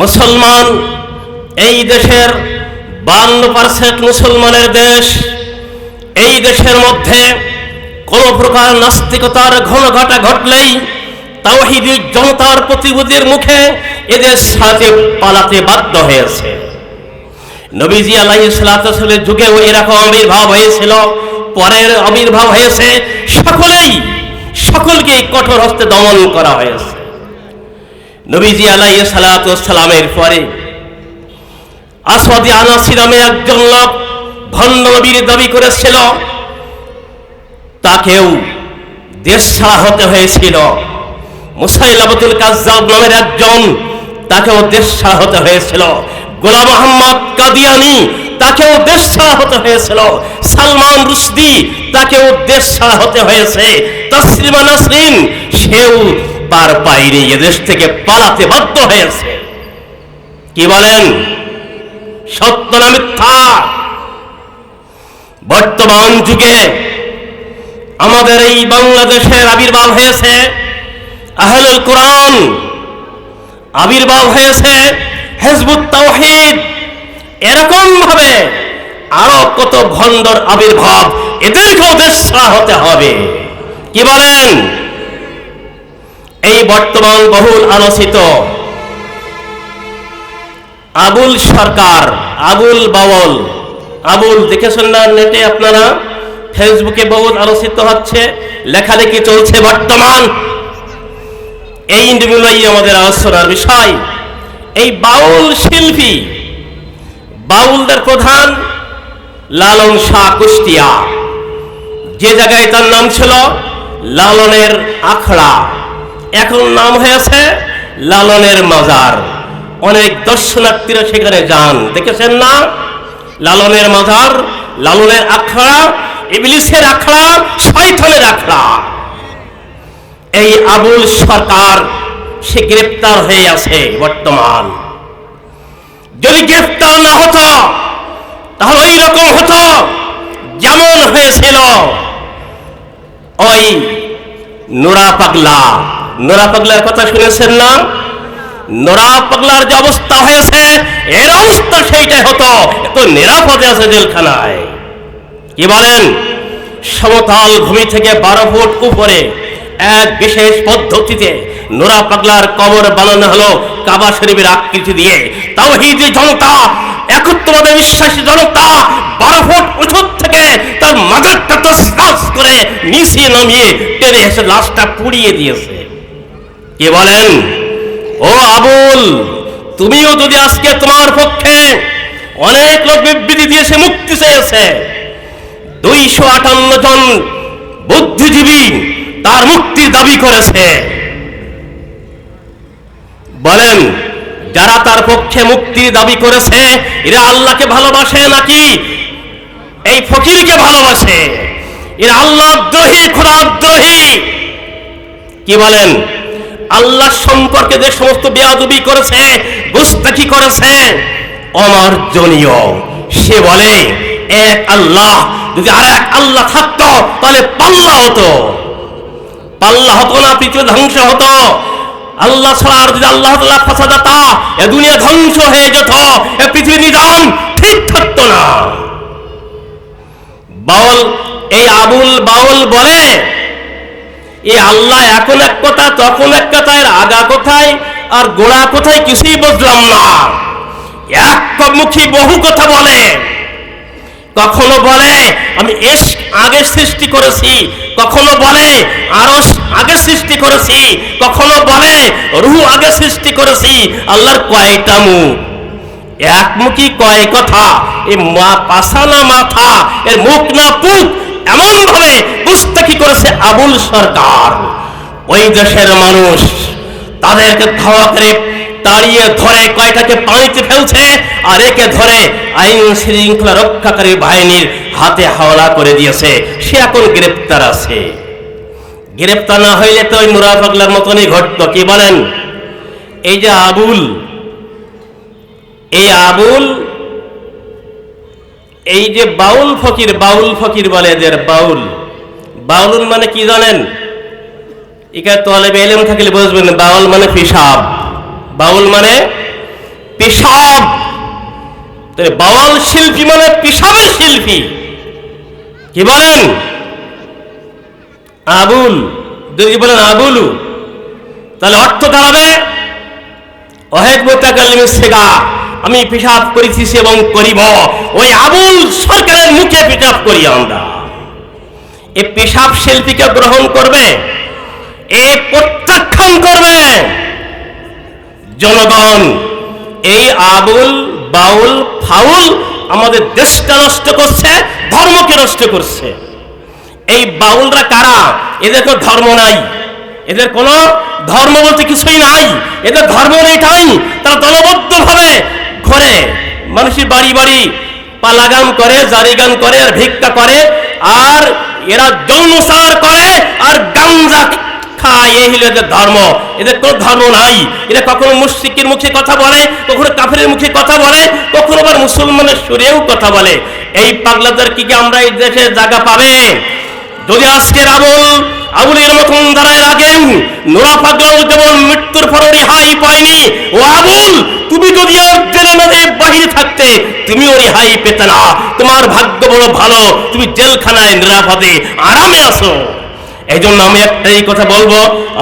মুসলমান, এই দেশের বান্ন পার্সেন্ট মুসলমানের দেশ, এই দেশের মধ্যে কোন প্রকার নাস্তিকতার ঘন ঘটা ঘটলেই তাওহিদি জনতার প্রতিবুদের মুখে এদের সাথে পালাতে বাধ্য হয়েছে। নবীজি আল্লাহ সাল্লামের যুগেও এরকম আবির্ভাব হয়েছিল, পরের আবির্ভাব হয়েছে, সকলেই সকলকে কঠোর হস্তে দমন করা হয়েছে। নবীজি আলাই সালামের পরে আসওয়াদি আনাসি নামে একজন লোক ভণ্ড নবীর দাবি করেছিল। তাকেও দেশ ছাড়া হতে হয়েছিল। মুসাইলাবতুল কাজ্জাব নামের একজন তাকেও দেশ ছাড়া হতে হয়েছিল। গোলাম মোহাম্মদ কাদিয়ানি তাকেও দেশ ছাড়া হতে হয়েছিল। সালমান রুশদি তাকেও দেশ ছাড়া হতে হয়েছে। তসলিমা নাসরিন সেও পার পায়নি এ দেশ থেকে পালাতে বাধ্য হয়েছে। কি বলেন? সত্য না মিথ্যা? বর্তমান যুগে আমাদের এই বাংলাদেশের আবির্ভাব হয়েছে, আহলুল কোরআন আবির্ভাব হয়েছে হেজবুত তাওহিদ। এরকম ভাবে আরও কত ভণ্ডর আবির্ভাব এদেরকেও দেশ হতে হবে। কি বলেন? এই বর্তমান বহুল আলোচিত আবুল সরকার, আবুল বাউল আবুল, দেখেছেন না নেটে আপনারা? ফেসবুকে বহুত আলোচিত হচ্ছে, লেখালেখি চলছে বর্তমান। এই নির্মূলাই আমাদের আলোচনার বিষয়। এই বাউল শিল্পী, বাউলদের প্রধান লালন শাহ কুষ্টিয়া। যে জায়গায় তার নাম ছিল, লালনের আখড়া। এখন নাম হয়েছে লালনের মাজার। অনেক দর্শনার্থীরা সেখানে যান। দেখেছেন না? লালনের মাজার, লালনের আখড়া, ইবলিসের আখড়া, শয়তানের আখড়া। এই আবুল সরকার সে গ্রেপ্তার হয়ে আছে বর্তমান। যদি গ্রেপ্তার না হতো, তাহলে ওই রকম হতো। যেমন হয়েছিল ওই নোরা পাগলা। নোরা পাগলার কথা শুনেছেন না? নোরা পাগলার যে অবস্থা হয়েছে, এর অবস্থা সেইটাই হতো। এত নিরাপদে আছে জেলখানায়। কি বলেন? সমতল ভূমি থেকে বারো ফুট উপরে এক বিশেষ পদ্ধতিতে নোরা পাগলার কবর বানানো হলো কাবা শরীফের আকৃতি দিয়ে। তাও তাওহিদি জনতা, একত্রবাদে বিশ্বাসী জনতা বারো ফুট উঁচু থেকে তার মাজারটা তো করে নিচে নামিয়ে টেনে এসে লাশটা পুড়িয়ে দিয়েছে। কে বলেন? ও আবুল, তুমিও যদি আজকে তোমার পক্ষে অনেক লোক বিবৃতি দিয়েছে মুক্তি চেয়েছে, দুইশো আটান্ন জন বুদ্ধিজীবী তার মুক্তির দাবি করেছে। বলেন, যারা তার পক্ষে মুক্তির দাবি করেছে, এরা আল্লাহকে ভালোবাসে নাকি এই ফকিরকে ভালোবাসে? এরা আল্লাহ দ্রোহী খোরাদ্রোহী কি বলেন? আল্লাহ সম্পর্কে যে সমস্ত বেয়াদবি করেছে গুস্তাকি করেছে, অমার্জনীয়। সে বলে, এক আল্লাহ, যদি আর এক আল্লাহ থাকতো, তাহলে পাল্লা হতো। পাল্লা হতো না, পৃথিবী ধ্বংস হতো। আল্লাহ ছাড়া আর যদি আল্লাহ তাআলা ফাসাদাতা এ দুনিয়া ধ্বংস হয়ে যেত, এ পৃথিবী নিজাম ঠিক থাকতো না। বাউল, এই আবুল বাউল বলে এই আল্লাহ এখন এক কথা, তখন এক কথা, এর আগা কোথায়? আর গোড়া কোথায়? কিছুই বুঝলাম না। একমুখী বহু কথা বলে। কখনো বলে, আমি এস আগে সৃষ্টি করেছি। কখনো বলে আরও আগে সৃষ্টি করেছি। কখনো বলে, রুহ আগে সৃষ্টি করেছি। আল্লাহর কয়টা মুখ? একমুখী কয় কথা, এ মা পাশানা মাথা, এর মুখ না পুক এমন ভাবে বুঝতে কি করেছে আবুল সরকার। ওই দেশের মানুষ তাদেরকে ধাওয়া করে তাড়িয়ে ধরে কয়টাকে পানিতে ফেলছে আর একে ধরে আইন শৃঙ্খলা রক্ষাকারী বাহিনীর হাতে হাওলা করে দিয়েছে। সে এখন গ্রেপ্তার আছে। গ্রেপ্তার না হইলে তো ওই নুরা মতনই ঘটতো, কি বলেন? এই যে আবুল, এই আবুল এই যে বাউল ফকির বাউল ফকির বলে এদের বাউল। বাউল মানে কি জানেন? এখানে তোয়ালে এলেম থাকলে বুঝবেন, বাউল মানে পিসাব বাউল মানে পেশাব। তাহলে বাওয়াল শিল্পী মানে পেশাবের শিল্পী। কি বলেন? আবুল। যদি বলেন আবুলু, তাহলে অর্থ দাঁড়াবে অহেদ মোতাকাল্লিম সেগা। আমি পেশাব করেছি এবং করিব। ওই আবুল সরকারের মুখে পেশাব করি আমরা। এ পেশাব শিল্পীকে গ্রহণ করবে? এ প্রত্যাখ্যান করবে? জনগণ, এই আবুল, বাউল, ফাউল আমাদের দেশটা নষ্ট করছে, ধর্মকে নষ্ট করছে। এই বাউলরা কারা? এদের কোনো ধর্ম নাই। এদের কোনো ধর্ম বলতে কিছুই নাই। এদের ধর্ম নেই ঠাই তারা দলবদ্ধ ঘরে মানুষের বাড়ি বাড়ি পালাগান করে জারিগান করে, আর ভিক্ষা করে, আর এরা যৌনসার করে, আর গাঞ্জা খায়। এই হলো এদের ধর্ম। এদের কোনো ধর্ম নাই। এরা কখনো মুখে কথা বলে, কখনো কাফেরের মুখে কথা বলে, কখনো আবার মুসলমানের সুরেও কথা বলে। এই পাগলাদের কি কি আমরা এই দেশে জায়গা পাবে? যদি আজকের আবুল, আবুলের মতন দাঁড়ায় আগেও নোরা পাগল যেমন মৃত্যুর পর রেহাই পায়নি, ও আবুল, তুমি যদি আর জেলে না দিয়ে বাহিরে থাকতে তুমিও রেহাই পেতে না। তোমার ভাগ্য বড় ভালো, তুমি জেলখানায় নিরাপদে, আরামে আসো এই জন্য আমি একটাই কথা বলব,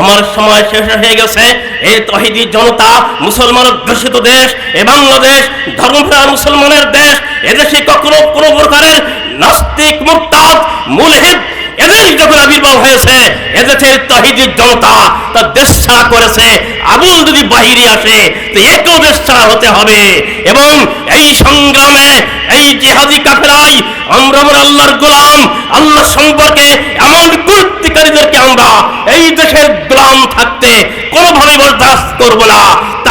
আমার সময় শেষ হয়ে গেছে। এই তহিদি জনতা, মুসলমান অধ্যুষিত দেশ, এ বাংলাদেশ ধর্মপ্রাণ মুসলমানের দেশ, এদেশে কখনো কোনো প্রকারের নাস্তিক, মুক্তাদ, মুলহিদ এদের যখন আবির্ভাব হয়েছে এদেশের তহিদি জনতা তার দেশ ছাড়া করেছে, আবুল যদি বাহিরে আসে, তো একেও দেশ ছাড়া হতে হবে। এবং এই সংগ্রামে, এই জিহাদি কাফেরাই আমরা আমার আল্লাহর গোলাম, আল্লাহ সম্পর্কে এমন কর্তৃকারীদেরকে আমরা এই দেশের গোলাম থাকতে কোনোভাবে বরদাস্ত করব না।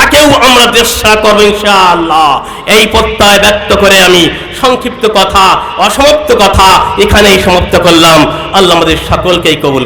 তাকেও আমরা ছাড়া করব ইনশাআল্লাহ। এই প্রত্যয় ব্যক্ত করে আমি সংক্ষিপ্ত কথা, অসমাপ্ত কথা এখানেই সমাপ্ত করলাম। আল্লাহ আমাদের সকলকেই কবুল